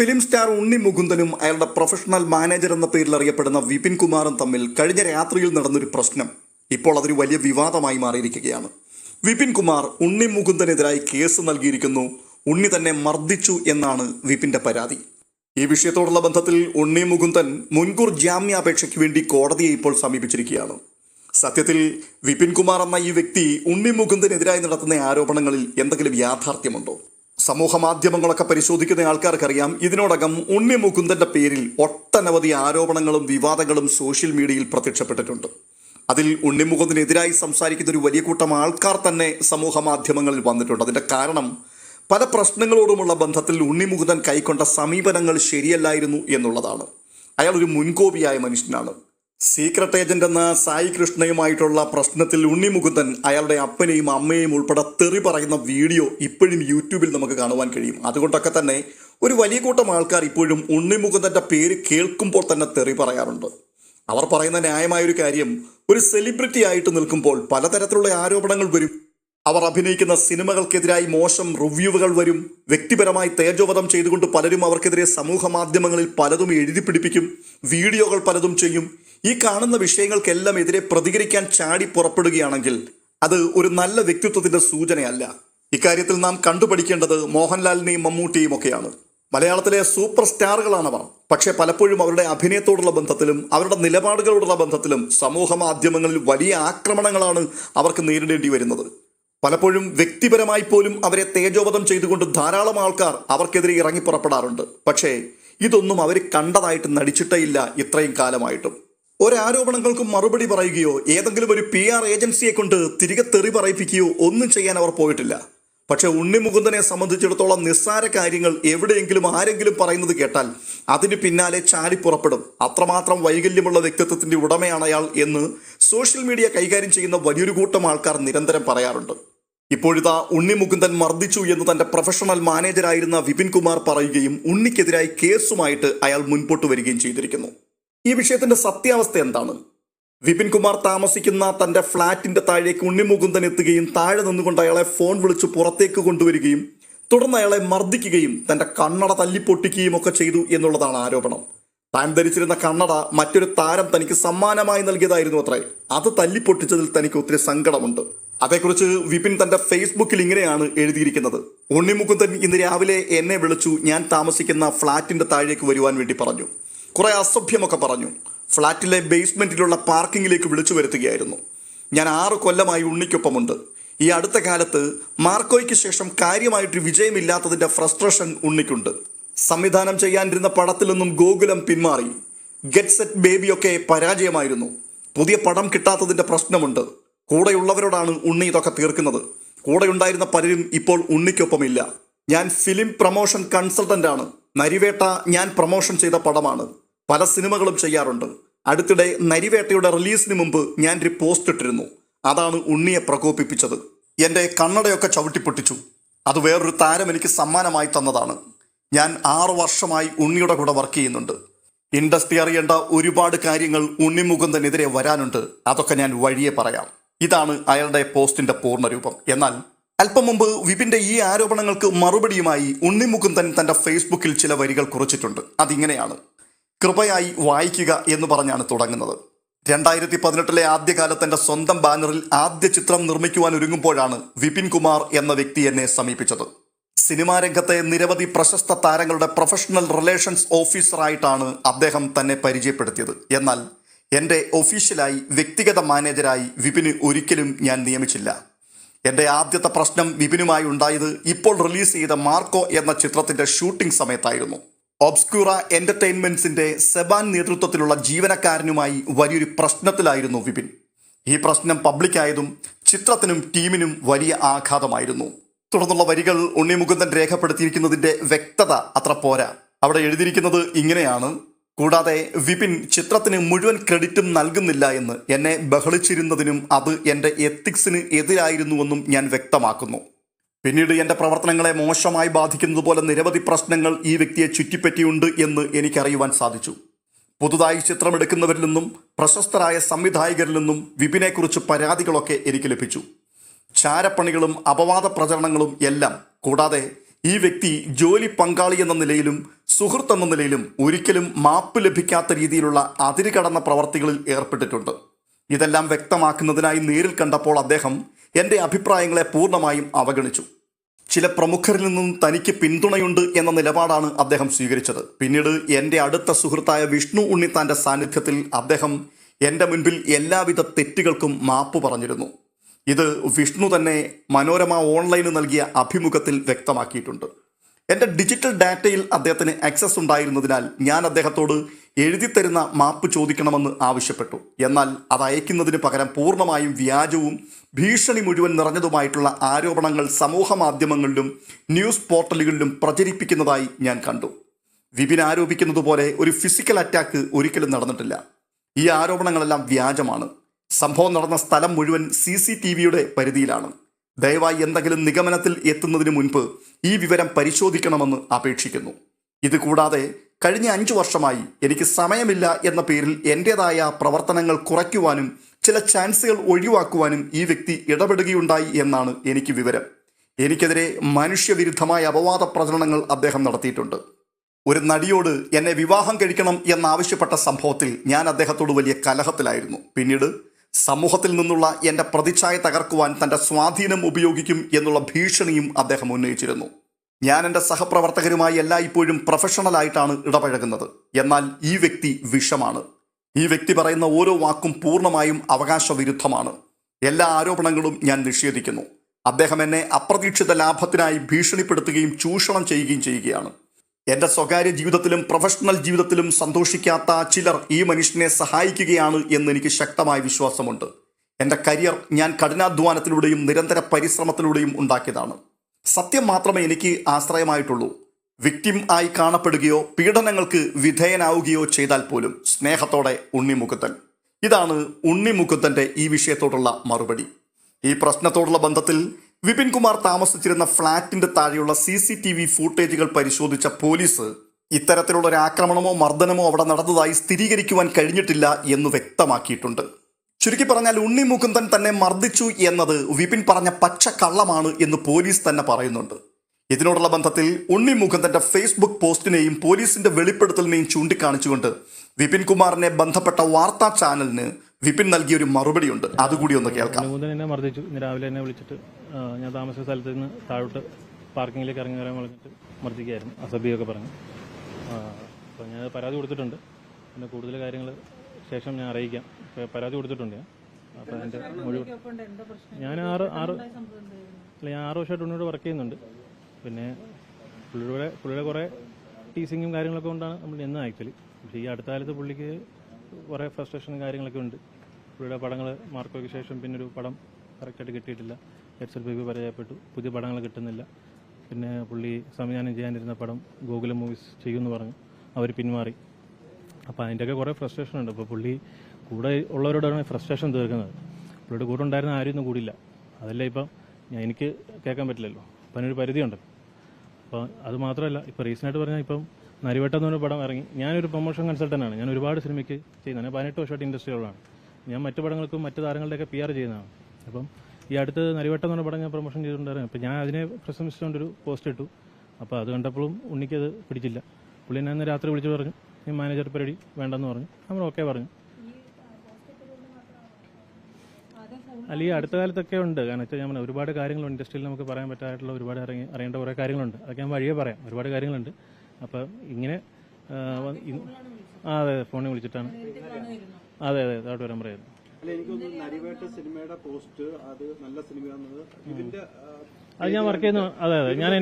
Film star ഉണ്ണി മുകുന്ദനും അയാളുടെ professional manager എന്ന പേരിൽ അറിയപ്പെടുന്ന വിപിൻ കുമാറും തമ്മിൽ കഴിഞ്ഞ രാത്രിയിൽ നടന്നൊരു പ്രശ്നം ഇപ്പോൾ അതൊരു വലിയ വിവാദമായി മാറിയിരിക്കുകയാണ്. വിപിൻ കുമാർ ഉണ്ണി മുകുന്ദനെതിരായി കേസ് നൽകിയിരിക്കുന്നു. ഉണ്ണി തന്നെ മർദ്ദിച്ചു എന്നാണ് വിപിന്റെ പരാതി. ഈ വിഷയത്തോടുള്ള ബന്ധത്തിൽ ഉണ്ണി മുകുന്ദൻ മുൻകൂർ ജാമ്യാപേക്ഷയ്ക്ക് വേണ്ടി കോടതിയെ ഇപ്പോൾ സമീപിച്ചിരിക്കുകയാണ്. സത്യത്തിൽ വിപിൻ കുമാർ എന്ന ഈ വ്യക്തി ഉണ്ണി മുകുന്ദനെതിരായി നടത്തുന്ന ആരോപണങ്ങളിൽ എന്തെങ്കിലും യാഥാർത്ഥ്യമുണ്ടോ? സമൂഹ മാധ്യമങ്ങളൊക്കെ പരിശോധിക്കുന്ന ആൾക്കാർക്കറിയാം ഇതിനോടകം ഉണ്ണി മുകുന്ദന്റെ പേരിൽ ഒട്ടനവധി ആരോപണങ്ങളും വിവാദങ്ങളും സോഷ്യൽ മീഡിയയിൽ പ്രത്യക്ഷപ്പെട്ടിട്ടുണ്ട്. അതിൽ ഉണ്ണി മുകുന്ദനെതിരായി സംസാരിക്കുന്ന ഒരു വലിയ കൂട്ടം ആൾക്കാർ തന്നെ സമൂഹ മാധ്യമങ്ങളിൽ വന്നിട്ടുണ്ട്. അതിന്റെ കാരണം പല പ്രശ്നങ്ങളോടുമുള്ള ബന്ധത്തിൽ ഉണ്ണി മുകുന്ദൻ കൈക്കൊണ്ട സമീപനങ്ങൾ ശരിയല്ലായിരുന്നു എന്നുള്ളതാണ്. അയാൾ ഒരു മുൻകോപിയായ മനുഷ്യനാണ്. സീക്രട്ട് ഏജന്റ് എന്ന സായി കൃഷ്ണയുമായിട്ടുള്ള പ്രശ്നത്തിൽ ഉണ്ണിമുകുന്ദൻ അയാളുടെ അപ്പനെയും അമ്മയെയും ഉൾപ്പെടെ തെറി പറയുന്ന വീഡിയോ ഇപ്പോഴും യൂട്യൂബിൽ നമുക്ക് കാണുവാൻ കഴിയും. അതുകൊണ്ടൊക്കെ തന്നെ ഒരു വലിയ കൂട്ടം ആൾക്കാർ ഇപ്പോഴും ഉണ്ണിമുകുന്ദന്റെ പേര് കേൾക്കുമ്പോൾ തന്നെ തെറി പറയാറുണ്ട്. അവർ പറയുന്ന ന്യായമായ ഒരു കാര്യം ഒരു സെലിബ്രിറ്റി ആയിട്ട് നിൽക്കുമ്പോൾ പലതരത്തിലുള്ള ആരോപണങ്ങൾ വരും. അവർ അഭിനയിക്കുന്ന സിനിമകൾക്കെതിരായി മോശം റിവ്യൂവുകൾ വരും. വ്യക്തിപരമായി തേജോവധം ചെയ്തുകൊണ്ട് പലരും അവർക്കെതിരെ സമൂഹ മാധ്യമങ്ങളിൽ പലതും എഴുതി പിടിപ്പിക്കും. വീഡിയോകൾ പലതും ചെയ്യും. ഈ കാണുന്ന വിഷയങ്ങൾക്കെല്ലാം എതിരെ പ്രതികരിക്കാൻ ചാടി പുറപ്പെടുകയാണെങ്കിൽ അത് ഒരു നല്ല വ്യക്തിത്വത്തിന്റെ സൂചനയല്ല. ഇക്കാര്യത്തിൽ നാം കണ്ടുപഠിക്കേണ്ടത് മോഹൻലാലിനെയും മമ്മൂട്ടിയും ഒക്കെയാണ്. മലയാളത്തിലെ സൂപ്പർ സ്റ്റാറുകളാണവർ പക്ഷേ പലപ്പോഴും അവരുടെ അഭിനയത്തോടുള്ള ബന്ധത്തിലും അവരുടെ നിലപാടുകളോടുള്ള ബന്ധത്തിലും സമൂഹ മാധ്യമങ്ങളിൽ വലിയ ആക്രമണങ്ങളാണ് അവർക്ക് നേരിടേണ്ടി വരുന്നത്. പലപ്പോഴും വ്യക്തിപരമായി പോലും അവരെ തേജോവധം ചെയ്തുകൊണ്ട് ധാരാളം ആൾക്കാർ അവർക്കെതിരെ ഇറങ്ങി പുറപ്പെടാറുണ്ട് പക്ഷേ ഇതൊന്നും അവർ കണ്ടതായിട്ട് നടിച്ചിട്ടേയില്ല ഇത്രയും കാലമായിട്ടും. ഒരാരോപണങ്ങൾക്കും മറുപടി പറയുകയോ ഏതെങ്കിലും ഒരു പി ആർ ഏജൻസിയെ കൊണ്ട് തിരികെ തെറി പറയിപ്പിക്കുകയോ ഒന്നും ചെയ്യാൻ അവർ പോയിട്ടില്ല. പക്ഷെ ഉണ്ണിമുകുന്ദനെ സംബന്ധിച്ചിടത്തോളം നിസ്സാര കാര്യങ്ങൾ എവിടെയെങ്കിലും ആരെങ്കിലും പറയുന്നത് കേട്ടാൽ അതിന് പിന്നാലെ ചാടി പുറപ്പെടും. അത്രമാത്രം വൈകല്യമുള്ള വ്യക്തിത്വത്തിന്റെ ഉടമയാണ് അയാൾ എന്ന് സോഷ്യൽ മീഡിയ കൈകാര്യം ചെയ്യുന്ന വലിയൊരു കൂട്ടം ആൾക്കാർ നിരന്തരം പറയാറുണ്ട്. ഇപ്പോഴിതാ ഉണ്ണി മുകുന്ദൻ മർദ്ദിച്ചു എന്ന് തന്റെ പ്രൊഫഷണൽ മാനേജരായിരുന്ന വിപിൻ കുമാർ പറയുകയും ഉണ്ണിക്കെതിരായി കേസുമായിട്ട് അയാൾ മുൻപോട്ട് വരികയും ചെയ്തിരിക്കുന്നു. ഈ വിഷയത്തിന്റെ സത്യാവസ്ഥ എന്താണ്? വിപിൻ കുമാർ താമസിക്കുന്ന തന്റെ ഫ്ളാറ്റിന്റെ താഴേക്ക് ഉണ്ണിമുകുന്ദൻ എത്തുകയും താഴെ നിന്നുകൊണ്ട് അയാളെ ഫോൺ വിളിച്ച് പുറത്തേക്ക് കൊണ്ടുവരികയും തുടർന്ന് അയാളെ മർദ്ദിക്കുകയും തന്റെ കണ്ണട തല്ലിപ്പൊട്ടിക്കുകയും ഒക്കെ ചെയ്തു എന്നുള്ളതാണ് ആരോപണം. താൻ ധരിച്ചിരുന്ന കണ്ണട മറ്റൊരു താരം തനിക്ക് സമ്മാനമായി നൽകിയതായിരുന്നു അത്രേ. അത് തല്ലിപ്പൊട്ടിച്ചതിൽ തനിക്ക് ഒത്തിരി സങ്കടമുണ്ട്. അതേക്കുറിച്ച് വിപിൻ തന്റെ ഫേസ്ബുക്കിൽ ഇങ്ങനെയാണ് എഴുതിയിരിക്കുന്നത്. ഉണ്ണിമുകുന്ദൻ ഇന്ന് രാവിലെ എന്നെ വിളിച്ചു ഞാൻ താമസിക്കുന്ന ഫ്ളാറ്റിന്റെ താഴേക്ക് വരുവാൻ വേണ്ടി പറഞ്ഞു. കുറെ അസഭ്യമൊക്കെ പറഞ്ഞു. ഫ്ളാറ്റിലെ ബേസ്മെന്റിലുള്ള പാർക്കിങ്ങിലേക്ക് വിളിച്ചു വരുത്തുകയായിരുന്നു. ഞാൻ ആറ് കൊല്ലമായി ഉണ്ണിക്കൊപ്പമുണ്ട്. ഈ അടുത്ത കാലത്ത് മാർക്കോയ്ക്ക് ശേഷം കാര്യമായിട്ട് വിജയമില്ലാത്തതിന്റെ ഫ്രസ്ട്രേഷൻ ഉണ്ണിക്കുണ്ട്. സംവിധാനം ചെയ്യാനിരുന്ന പടത്തിൽ നിന്നും ഗോകുലം പിന്മാറി. ഗെറ്റ് സെറ്റ് ബേബിയൊക്കെ പരാജയമായിരുന്നു. പുതിയ പടം കിട്ടാത്തതിന്റെ പ്രശ്നമുണ്ട്. കൂടെയുള്ളവരോടാണ് ഉണ്ണി ഇതൊക്കെ തീർക്കുന്നത്. കൂടെയുണ്ടായിരുന്ന പലരും ഇപ്പോൾ ഉണ്ണിക്കൊപ്പമില്ല. ഞാൻ ഫിലിം പ്രൊമോഷൻ കൺസൾട്ടന്റാണ് നരിവേട്ട ഞാൻ പ്രൊമോഷൻ ചെയ്ത പടമാണ്. പല സിനിമകളും ചെയ്യാറുണ്ട്. അടുത്തിടെ നരിവേട്ടയുടെ റിലീസിന് മുമ്പ് ഞാൻ ഒരു പോസ്റ്റ് ഇട്ടിരുന്നു. അതാണ് ഉണ്ണിയെ പ്രകോപിപ്പിച്ചത്. എന്റെ കണ്ണടയൊക്കെ ചവിട്ടിപ്പൊട്ടിച്ചു അത് വേറൊരു താരം എനിക്ക് സമ്മാനമായി തന്നതാണ്. ഞാൻ ആറു വർഷമായി ഉണ്ണിയുടെ കൂടെ വർക്ക് ചെയ്യുന്നുണ്ട്. ഇൻഡസ്ട്രി അറിയേണ്ട ഒരുപാട് കാര്യങ്ങൾ ഉണ്ണിമുകുന്ദനെതിരെ വരാനുണ്ട്. അതൊക്കെ ഞാൻ വഴിയെ പറയാം. ഇതാണ് അയാളുടെ പോസ്റ്റിന്റെ പൂർണരൂപം. എന്നാൽ അല്പം മുമ്പ് വിപിന്റെ ഈ ആരോപണങ്ങൾക്ക് മറുപടിയുമായി ഉണ്ണിമുകുന്ദൻ തന്റെ ഫേസ്ബുക്കിൽ ചില വരികൾ കുറിച്ചിട്ടുണ്ട്. അതിങ്ങനെയാണ്. കൃപയായി വായിക്കുക എന്ന് പറഞ്ഞാണ് തുടങ്ങുന്നത്. രണ്ടായിരത്തി പതിനെട്ടിലെ ആദ്യകാലത്ത് എന്റെ സ്വന്തം ബാനറിൽ ആദ്യ ചിത്രം നിർമ്മിക്കുവാൻ ഒരുങ്ങുമ്പോഴാണ് വിപിൻ കുമാർ എന്ന വ്യക്തി എന്നെ സമീപിച്ചത്. സിനിമാ രംഗത്തെ നിരവധി പ്രശസ്ത താരങ്ങളുടെ പ്രൊഫഷണൽ റിലേഷൻസ് ഓഫീസറായിട്ടാണ് അദ്ദേഹം തന്നെ പരിചയപ്പെടുത്തിയത്. എന്നാൽ എന്റെ ഒഫീഷ്യലായി വ്യക്തിഗത മാനേജരായി വിപിന് ഒരിക്കലും ഞാൻ നിയമിച്ചില്ല. എന്റെ ആദ്യത്തെ പ്രശ്നം വിപിനുമായി ഉണ്ടായത് ഇപ്പോൾ റിലീസ് ചെയ്ത മാർക്കോ എന്ന ചിത്രത്തിന്റെ ഷൂട്ടിംഗ് സമയത്തായിരുന്നു. ഒബ്സ്ക്യൂറ എന്റർടൈൻമെന്റ്സിന്റെ സെബാൻ നേതൃത്വത്തിലുള്ള ജീവനക്കാരനുമായി വലിയൊരു പ്രശ്നത്തിലായിരുന്നു വിപിൻ. ഈ പ്രശ്നം പബ്ലിക്കായതും ചിത്രത്തിനും ടീമിനും വലിയ ആഘാതമായിരുന്നു. തുടർന്നുള്ള വരികൾ ഉണ്ണിമുകുന്ദൻ രേഖപ്പെടുത്തിയിരിക്കുന്നതിന്റെ വ്യക്തത അത്ര പോരാ. അവിടെ എഴുതിയിരിക്കുന്നത് ഇങ്ങനെയാണ്. കൂടാതെ വിപിൻ ചിത്രത്തിന് മുഴുവൻ ക്രെഡിറ്റും നൽകുന്നില്ല എന്ന് എന്നെ ബഹളിച്ചിരുന്നതിനും അത് എന്റെ എത്തിക്സിന് എതിരായിരുന്നുവെന്നും ഞാൻ വ്യക്തമാക്കുന്നു. പിന്നീട് എന്റെ പ്രവർത്തനങ്ങളെ മോശമായി ബാധിക്കുന്നത് പോലെ നിരവധി പ്രശ്നങ്ങൾ ഈ വ്യക്തിയെ ചുറ്റിപ്പറ്റിയുണ്ട് എന്ന് എനിക്കറിയുവാൻ സാധിച്ചു. പുതുതായി ചിത്രമെടുക്കുന്നവരിൽ നിന്നും പ്രശസ്തരായ സംവിധായകരിൽ നിന്നും വിപിനെക്കുറിച്ച് പരാതികളൊക്കെ എനിക്ക് ലഭിച്ചു. ചാരപ്പണികളും അപവാദ പ്രചരണങ്ങളും എല്ലാം കൂടാതെ ഈ വ്യക്തി ജോലി പങ്കാളി എന്ന നിലയിലും സുഹൃത്ത് എന്ന നിലയിലും ഒരിക്കലും മാപ്പ് ലഭിക്കാത്ത രീതിയിലുള്ള അതിരുകടന്ന പ്രവർത്തികളിൽ ഏർപ്പെട്ടിട്ടുണ്ട്. ഇതെല്ലാം വ്യക്തമാക്കുന്നതിനായി നേരിൽ കണ്ടപ്പോൾ അദ്ദേഹം എന്റെ അഭിപ്രായങ്ങളെ പൂർണമായും അവഗണിച്ചു. ചില പ്രമുഖരിൽ നിന്നും തനിക്ക് പിന്തുണയുണ്ട് എന്ന നിലപാടാണ് അദ്ദേഹം സ്വീകരിച്ചത്. പിന്നീട് എന്റെ അടുത്ത സുഹൃത്തായ വിഷ്ണു ഉണ്ണിത്താന്റെ സാന്നിധ്യത്തിൽ അദ്ദേഹം എന്റെ മുൻപിൽ എല്ലാവിധ തെറ്റുകൾക്കും മാപ്പ് പറഞ്ഞിരുന്നു. ഇത് വിഷ്ണു തന്നെ മനോരമ ഓൺലൈന് നൽകിയ അഭിമുഖത്തിൽ വ്യക്തമാക്കിയിട്ടുണ്ട്. എന്റെ ഡിജിറ്റൽ ഡാറ്റയിൽ അദ്ദേഹത്തിന് ആക്സസ് ഉണ്ടായിരുന്നതിനാൽ ഞാൻ അദ്ദേഹത്തോട് എഴുതിത്തരുന്ന മാപ്പ് ചോദിക്കണമെന്ന് ആവശ്യപ്പെട്ടു. എന്നാൽ അത് അയക്കുന്നതിന് പകരം പൂർണമായും വ്യാജവും ഭീഷണി മുഴുവൻ നിറഞ്ഞതുമായിട്ടുള്ള ആരോപണങ്ങൾ സമൂഹ മാധ്യമങ്ങളിലും ന്യൂസ് പോർട്ടലുകളിലും പ്രചരിപ്പിക്കുന്നതായി ഞാൻ കണ്ടു. വിപിൻ ആരോപിക്കുന്നതുപോലെ ഒരു ഫിസിക്കൽ അറ്റാക്ക് ഒരിക്കലും നടന്നിട്ടില്ല. ഈ ആരോപണങ്ങളെല്ലാം വ്യാജമാണ്. സംഭവം നടന്ന സ്ഥലം മുഴുവൻ സി സി ടി വിയുടെ പരിധിയിലാണ്. ദയവായി എന്തെങ്കിലും നിഗമനത്തിൽ എത്തുന്നതിന് മുൻപ് ഈ വിവരം പരിശോധിക്കണമെന്ന് അപേക്ഷിക്കുന്നു. ഇതുകൂടാതെ കഴിഞ്ഞ അഞ്ചു വർഷമായി എനിക്ക് സമയമില്ല എന്ന പേരിൽ എന്റെതായ പ്രവർത്തനങ്ങൾ കുറയ്ക്കുവാനും ചില ചാൻസുകൾ ഒഴിവാക്കുവാനും ഈ വ്യക്തി ഇടപെടുകയുണ്ടായി എന്നാണ് എനിക്ക് വിവരം. എനിക്കെതിരെ മനുഷ്യവിരുദ്ധമായ അപവാദ പ്രചരണങ്ങൾ അദ്ദേഹം നടത്തിയിട്ടുണ്ട്. ഒരു നടിയോട് എന്നെ വിവാഹം കഴിക്കണം എന്നാവശ്യപ്പെട്ട സംഭവത്തിൽ ഞാൻ അദ്ദേഹത്തോട് വലിയ കലഹത്തിലായിരുന്നു. പിന്നീട് സമൂഹത്തിൽ നിന്നുള്ള എന്റെ പ്രതിച്ഛായ തകർക്കുവാൻ തന്റെ സ്വാധീനം ഉപയോഗിക്കും എന്നുള്ള ഭീഷണിയും അദ്ദേഹം ഉന്നയിച്ചിരുന്നു. ഞാൻ എന്റെ സഹപ്രവർത്തകരുമായി എല്ലായ്പ്പോഴും പ്രൊഫഷണലായിട്ടാണ് ഇടപഴകുന്നത്. എന്നാൽ ഈ വ്യക്തി വിഷമാണ്. ഈ വ്യക്തി പറയുന്ന ഓരോ വാക്കും പൂർണമായും അവകാശവിരുദ്ധമാണ്. എല്ലാ ആരോപണങ്ങളും ഞാൻ നിഷേധിക്കുന്നു. അദ്ദേഹം എന്നെ അപ്രതീക്ഷിത ലാഭത്തിനായി ഭീഷണിപ്പെടുത്തുകയും ചൂഷണം ചെയ്യുകയും ചെയ്യുകയാണ്. എന്റെ സ്വകാര്യ ജീവിതത്തിലും പ്രൊഫഷണൽ ജീവിതത്തിലും സന്തോഷിക്കാത്ത ചിലർ ഈ മനുഷ്യനെ സഹായിക്കുകയാണ് എന്ന് എനിക്ക് ശക്തമായ വിശ്വാസമുണ്ട്. എന്റെ കരിയർ ഞാൻ കഠിനാധ്വാനത്തിലൂടെയും നിരന്തര പരിശ്രമത്തിലൂടെയും ഉണ്ടാക്കിയതാണ്. സത്യം മാത്രമേ എനിക്ക് ആശ്രയമായിട്ടുള്ളൂ. വിക്ടിം ആയി കാണപ്പെടുകയോ പീഡനങ്ങൾക്ക് വിധേയനാവുകയോ ചെയ്താൽ പോലും സ്നേഹത്തോടെ ഉണ്ണിമുക്കുത്തൻ ഇതാണ് ഉണ്ണിമുക്കുത്തന്റെ ഈ വിഷയത്തോടുള്ള മറുപടി. ഈ പ്രശ്നത്തോടുള്ള ബന്ധത്തിൽ വിപിൻ കുമാർ താമസിച്ചിരുന്ന ഫ്ളാറ്റിന്റെ താഴെയുള്ള സി സി ടി വി ഫൂട്ടേജുകൾ പരിശോധിച്ച പോലീസ് ഇത്തരത്തിലുള്ള ഒരു ആക്രമണമോ മർദ്ദനമോ അവിടെ നടന്നതായി സ്ഥിരീകരിക്കുവാൻ കഴിഞ്ഞിട്ടില്ല എന്ന് വ്യക്തമാക്കിയിട്ടുണ്ട്. ചുരുക്കി പറഞ്ഞാൽ ഉണ്ണി മുകുന്ദൻ തന്നെ മർദ്ദിച്ചു എന്നത് വിപിൻ പറഞ്ഞ പച്ച കള്ളമാണ് എന്ന് പോലീസ് തന്നെ പറയുന്നുണ്ട്. ഇതിനോടുള്ള ബന്ധത്തിൽ ഉണ്ണി മുകുന്ദന്റെ ഫേസ്ബുക്ക് പോസ്റ്റിനെയും പോലീസിന്റെ വെളിപ്പെടുത്തലിനെയും ചൂണ്ടിക്കാണിച്ചുകൊണ്ട് വിപിൻ കുമാറിനെ ബന്ധപ്പെട്ട വാർത്താ ചാനലിന് വിപിൻ നൽകിയ ഒരു മറുപടിയുണ്ട്. അതുകൂടി ഒന്ന് കേൾക്കാം. മൂന്നൻ എന്നെ മർദ്ദിച്ചു. ഇന്ന് രാവിലെ എന്നെ വിളിച്ചിട്ട് ഞാൻ താമസ സ്ഥലത്ത് നിന്ന് താഴോട്ട് പാർക്കിങ്ങിലേക്ക് ഇറങ്ങി വരാൻ വിളിച്ചിട്ട് മർദ്ദിക്കുകയായിരുന്നു. അസഭ്യമൊക്കെ പറഞ്ഞു. അപ്പോൾ ഞാൻ പരാതി കൊടുത്തിട്ടുണ്ട്. പിന്നെ കൂടുതൽ കാര്യങ്ങൾ ശേഷം ഞാൻ അറിയിക്കാം. പരാതി കൊടുത്തിട്ടുണ്ട് ഞാൻ. അപ്പോൾ എന്റെ മുഴുവൻ ഞാൻ ആറ് ആറ് അല്ല ഞാൻ ആറ് വർഷമായിട്ട് ഉണ്ണിയോട് വർക്ക് ചെയ്യുന്നുണ്ട്. പിന്നെ പുള്ളിയുടെ പുള്ളിയുടെ കുറേ ടീസിങ്ങും കാര്യങ്ങളൊക്കെ കൊണ്ടാണ് നമ്മൾ എന്നാ ആക്ച്വലി പക്ഷേ ഈ അടുത്ത കാലത്ത് പുള്ളിക്ക് കുറേ ഫ്രസ്ട്രേഷനും കാര്യങ്ങളൊക്കെ ഉണ്ട്. പുള്ളിയുടെ പടങ്ങൾ മാർക്കോയ്ക്ക് ശേഷം പിന്നെ ഒരു പടം കറക്റ്റായിട്ട് കിട്ടിയിട്ടില്ല. എച്ച് ബേബി പരാജയപ്പെട്ടു. പുതിയ പടങ്ങൾ കിട്ടുന്നില്ല. പിന്നെ പുള്ളി സംവിധാനം ചെയ്യാനിരുന്ന പടം ഗൂഗിൾ മൂവീസ് ചെയ്യുമെന്ന് പറഞ്ഞു. അവർ പിന്മാറി. അപ്പോൾ അതിന്റെയൊക്കെ കുറേ ഫ്രസ്ട്രേഷൻ ഉണ്ട്. അപ്പോൾ പുള്ളി കൂടെ ഉള്ളവരോടാണ് ഫ്രസ്ട്രേഷൻ തീർക്കുന്നത്. പുള്ളിയുടെ കൂടെ ഉണ്ടായിരുന്ന ആരും ഒന്നും കൂടിയില്ല അതല്ല ഇപ്പം ഞാൻ എനിക്ക് കേൾക്കാൻ പറ്റില്ലല്ലോ. അപ്പം അതിനൊരു പരിധിയുണ്ട്. അപ്പോൾ അത് മാത്രമല്ല ഇപ്പോൾ റീസെന്റായിട്ട് പറഞ്ഞാൽ ഇപ്പം നരിവട്ടം എന്നൊരു പടം ഇറങ്ങി. ഞാനൊരു പ്രൊമോഷൻ കൺസൾട്ടന്റാണ് ഞാൻ ഒരുപാട് സിനിമയ്ക്ക് ചെയ്യുന്നതാണ്. ഞാൻ പതിനെട്ട് വർഷമായിട്ട് ഇൻഡസ്ട്രിയിലുള്ളതാണ്. ഞാൻ മറ്റു പടങ്ങൾക്കും മറ്റു താരങ്ങളുടെയൊക്കെ പി ആർ ചെയ്യുന്നതാണ്. അപ്പം ഈ അടുത്ത് നരിവട്ടം എന്നൊരു പടം ഞാൻ പ്രൊമോഷൻ ചെയ്തിട്ടുണ്ടായിരുന്നു. അപ്പം ഞാൻ അതിനെ പ്രശംസിച്ചുകൊണ്ടൊരു പോസ്റ്റ് ഇട്ടു. അപ്പോൾ അത് കണ്ടപ്പോഴും ഉണ്ണിക്കത് പിടിച്ചില്ല. പുള്ളി അന്ന് രാത്രി വിളിച്ചു പറഞ്ഞു ഈ മാനേജർ പരിപാടി വേണ്ടെന്ന് പറഞ്ഞു. നമ്മൾ ഓക്കെ പറഞ്ഞു. അല്ല ഈ അടുത്ത കാലത്തൊക്കെ ഉണ്ട്. കാരണം വെച്ചാൽ ഞാൻ ഒരുപാട് കാര്യങ്ങളുണ്ട്. ഇൻഡസ്ട്രിയിൽ നമുക്ക് പറയാൻ പറ്റായിട്ടുള്ള ഒരുപാട് അറിയ അറിയേണ്ട കുറേ കാര്യങ്ങളുണ്ട്. അതൊക്കെ ഞാൻ വഴിയേ പറയാം. ഒരുപാട് കാര്യങ്ങളുണ്ട്. അപ്പം ഇങ്ങനെ അതെ ഫോണിൽ വിളിച്ചിട്ടാണ്. അതെ അതെ അതോട്ട് വരാൻ പറയായിരുന്നു അല്ല എനിക്കൊന്ന് നരിവേട്ട സിനിമയുടെ പോസ്റ്റ് അത് നല്ല സിനിമയാണെന്നത് ഇതിന്റെ അത് ഞാൻ വർക്ക് ചെയ്യുന്ന അതെ അതെ ഞാൻ.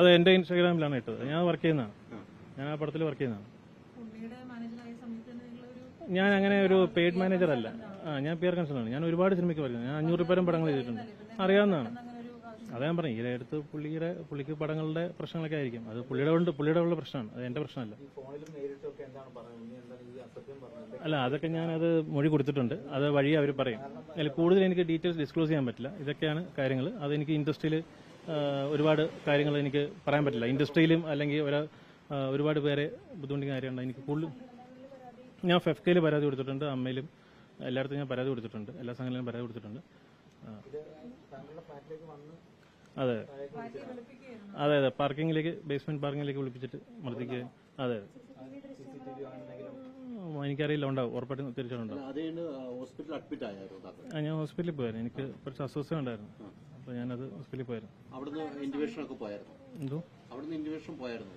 അതെ എന്റെ ഇൻസ്റ്റാഗ്രാമിലാണ് ഇട്ടത്. ഞാൻ വർക്ക് ചെയ്യുന്നതാണ് ഞാൻ ആ പടത്തിൽ വർക്ക് ചെയ്യുന്നതാണ് ഞാൻ അങ്ങനെ ഒരു പെയ്ഡ് മാനേജർ അല്ല. ആ ഞാൻ പി ആർ കൺസൾട്ടാണ് ഞാൻ ഒരുപാട് സിനിമയ്ക്ക് വർക്ക് ചെയ്യുന്നു ഞാൻ അഞ്ഞൂറ് പേരും പടങ്ങൾ ചെയ്തിട്ടുണ്ട്. അറിയാവുന്നതാണ്. അതാ ഞാൻ പറഞ്ഞു ഈ അടുത്ത് പുള്ളിയുടെ പുള്ളിക്ക് പടങ്ങളുടെ പ്രശ്നങ്ങളൊക്കെ ആയിരിക്കും. അത് പുള്ളിയുടെ കൊണ്ട് പുള്ളിയുടെ ഉള്ള പ്രശ്നമാണ്. അത് എന്റെ പ്രശ്നമല്ല. അല്ല അതൊക്കെ ഞാൻ അത് മൊഴി കൊടുത്തിട്ടുണ്ട്. അത് വഴി അവർ പറയും. അല്ല കൂടുതൽ എനിക്ക് ഡീറ്റെയിൽസ് ഡിസ്ക്ലോസ് ചെയ്യാൻ പറ്റില്ല. ഇതൊക്കെയാണ് കാര്യങ്ങൾ അത് എനിക്ക് ഇൻഡസ്ട്രിയിൽ ഒരുപാട് കാര്യങ്ങൾ എനിക്ക് പറയാൻ പറ്റില്ല. ഇൻഡസ്ട്രിയിലും അല്ലെങ്കിൽ ഒരു ഒരുപാട് പേരെ ബുദ്ധിമുട്ടിക്കുന്ന കാര്യമുണ്ട് എനിക്ക് കൂടുതലും ഞാൻ ഫെഫ്കയിൽ പരാതി കൊടുത്തിട്ടുണ്ട് അമ്മയിലും എല്ലായിടത്തും ഞാൻ പരാതി കൊടുത്തിട്ടുണ്ട് എല്ലാ സംഘങ്ങളിലും പരാതി കൊടുത്തിട്ടുണ്ട്. ആ. അതെ. അതെ അതെ. പാർക്കിങ്ങിലേക്ക് ബേസ്മെന്റ് പാർക്കിങ്ങിലേക്ക് വിളിപ്പിച്ചിട്ട് മർദ്ദിക്കുക. അതെ എനിക്കറിയില്ല ഉണ്ടാവും. ഉറപ്പായിട്ടും ആ ഞാൻ ഹോസ്പിറ്റലിൽ പോയായിരുന്നു. എനിക്ക് കുറച്ച് അസ്വസ്ഥത ഉണ്ടായിരുന്നു. അപ്പൊ ഞാനത് ഹോസ്പിറ്റലിൽ പോയായിരുന്നു. അവിടുന്ന് ഒക്കെ പോയായിരുന്നു? എന്തോ? അവിടുന്ന് ഇന്റിമേഷൻ പോയായിരുന്നു?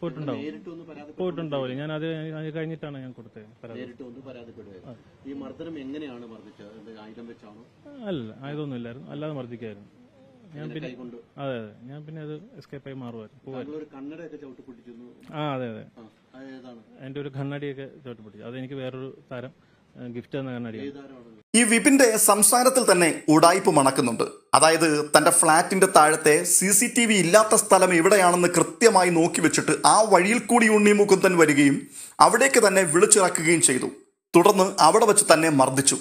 പോയിട്ടുണ്ടാവും. നേരിട്ട് ഒന്ന് പരാതി പോയിട്ടുണ്ടാവില്ല. ഞാൻ അത് അത് കഴിഞ്ഞിട്ടാണ് ഞാൻ കൊടുത്തത് പരാതി. ഈ മർദ്ദനം എങ്ങനെയാണ് മർദ്ദിച്ചത്? അല്ല ആയതൊന്നും ഇല്ലായിരുന്നു അല്ലാതെ മർദ്ദിക്കായിരുന്നു ഞാൻ പിന്നെ അതെ അതെ. ഞാൻ പിന്നെ അത് എസ്കേപ്പ് ആയി മാറുമായിരുന്നു പോവായിരുന്നു താങ്കൾ ഒരു കണ്ണടയൊക്കെ ചവിട്ടി ആ അതെ ആ ഒരു കണ്ണാടിയൊക്കെ അതെനിക്ക് വേറൊരു താരം ഗിഫ്റ്റ് തന്ന കണ്ണാടിയാണ്. ഏതാരമാണ് ഈ വിപിന്റെ സംസാരത്തിൽ തന്നെ ഉടായ്പ് മണക്കുന്നുണ്ട്. അതായത് തന്റെ ഫ്ളാറ്റിന്റെ താഴത്തെ സി സി ടി വി ഇല്ലാത്ത സ്ഥലം എവിടെയാണെന്ന് കൃത്യമായി നോക്കി വെച്ചിട്ട് ആ വഴിയിൽ കൂടി ഉണ്ണി മുകുന്ദൻ വരികയും അവിടേക്ക് തന്നെ വിളിച്ചിറക്കുകയും ചെയ്തു. തുടർന്ന് അവിടെ വെച്ച് തന്നെ മർദ്ദിച്ചു.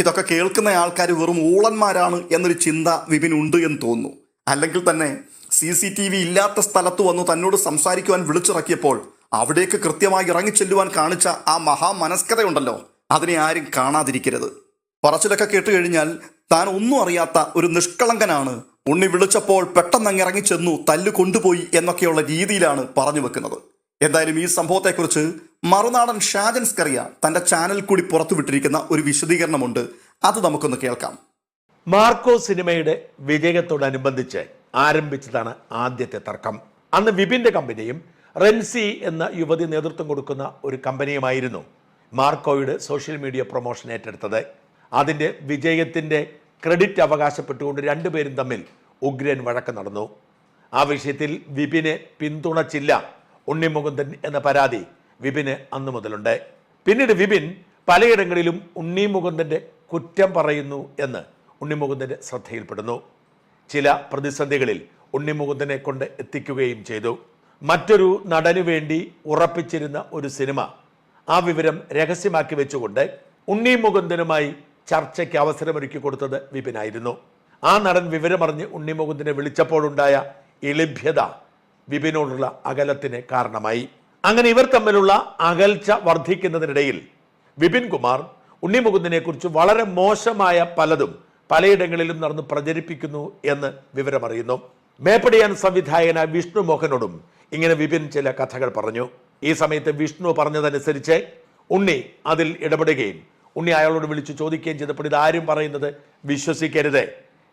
ഇതൊക്കെ കേൾക്കുന്ന ആൾക്കാർ വെറും ഊളന്മാരാണ് എന്നൊരു ചിന്ത വിപിൻ ഉണ്ട് എന്ന് തോന്നുന്നു. അല്ലെങ്കിൽ തന്നെ സി സി ടി വി ഇല്ലാത്ത സ്ഥലത്ത് വന്ന് തന്നോട് സംസാരിക്കുവാൻ വിളിച്ചിറക്കിയപ്പോൾ അവിടേക്ക് കൃത്യമായി ഇറങ്ങിച്ചെല്ലുവാൻ കാണിച്ച ആ മഹാമനസ്കതയുണ്ടല്ലോ അതിനെ ആരും കാണാതിരിക്കരുത്. പറച്ചിലൊക്കെ കേട്ട് കഴിഞ്ഞാൽ താൻ ഒന്നും അറിയാത്ത ഒരു നിഷ്കളങ്കനാണ്. ഉണ്ണി വിളിച്ചപ്പോൾ പെട്ടെന്ന് അങ്ങ് ഇറങ്ങിച്ചെന്നു തല്ലു കൊണ്ടുപോയി എന്നൊക്കെയുള്ള രീതിയിലാണ് പറഞ്ഞു വെക്കുന്നത്. എന്തായാലും ഈ സംഭവത്തെക്കുറിച്ച് മറുനാടൻ ഷാജൻ സ്കറിയ തന്റെ ചാനൽ കൂടി പുറത്തുവിട്ടിരിക്കുന്ന ഒരു വിശദീകരണമുണ്ട്. അത് നമുക്കൊന്ന് കേൾക്കാം. മാർക്കോ സിനിമയുടെ വിജയത്തോടനുബന്ധിച്ച് ആരംഭിച്ചതാണ് ആദ്യത്തെ തർക്കം. അന്ന് വിപിന്റെ കമ്പനിയും റെൻസി എന്ന യുവതി നേതൃത്വം കൊടുക്കുന്ന ഒരു കമ്പനിയുമായിരുന്നു മാർക്കോയുടെ സോഷ്യൽ മീഡിയ പ്രൊമോഷൻ ഏറ്റെടുത്തത്. അതിന്റെ വിജയത്തിന്റെ ക്രെഡിറ്റ് അവകാശപ്പെട്ടുകൊണ്ട് രണ്ടുപേരും തമ്മിൽ ഉഗ്രൻ വഴക്ക് നടന്നു. ആ വിഷയത്തിൽ വിപിനെ പിന്തുണച്ചില്ല ഉണ്ണിമുകുന്ദൻ എന്ന പരാതി വിപിന് അന്നു മുതലുണ്ട്. പിന്നീട് വിപിൻ പലയിടങ്ങളിലും ഉണ്ണി മുകുന്ദന്റെ കുറ്റം പറയുന്നു എന്ന് ഉണ്ണി മുകുന്ദന്റെ ശ്രദ്ധയിൽപ്പെടുന്നു. ചില പ്രതിസന്ധികളിൽ ഉണ്ണി മുകുന്ദനെ കൊണ്ട് എത്തിക്കുകയും ചെയ്തു. മറ്റൊരു നടനു വേണ്ടി ഉറപ്പിച്ചിരുന്ന ഒരു സിനിമ ആ വിവരം രഹസ്യമാക്കി വെച്ചുകൊണ്ട് ഉണ്ണി മുകുന്ദനുമായി ചർച്ചയ്ക്ക് അവസരമൊരുക്കി കൊടുത്തത് വിപിനായിരുന്നു. ആ നടൻ വിവരമറിഞ്ഞ് ഉണ്ണി മുകുന്ദനെ വിളിച്ചപ്പോഴുണ്ടായ എളിഭ്യത വിപിനോടുള്ള അകലത്തിന് കാരണമായി. അങ്ങനെ ഇവർ തമ്മിലുള്ള അകൽച്ച വർദ്ധിക്കുന്നതിനിടയിൽ വിപിൻ കുമാർ ഉണ്ണിമുകുന്ദനെ കുറിച്ച് വളരെ മോശമായ പലതും പലയിടങ്ങളിലും നടന്ന് പ്രചരിപ്പിക്കുന്നു എന്ന് വിവരമറിയുന്നു. മേപ്പടിയാൻ സംവിധായകന വിഷ്ണു മോഹനോടും ഇങ്ങനെ വിപിൻ ചില കഥകൾ പറഞ്ഞു. ഈ സമയത്ത് വിഷ്ണു പറഞ്ഞതനുസരിച്ച് ഉണ്ണി അതിൽ ഇടപെടുകയും ഉണ്ണി അയാളോട് വിളിച്ചു ചോദിക്കുകയും ചെയ്തപ്പോൾ ഇത് ആരും പറയുന്നത് വിശ്വസിക്കരുത്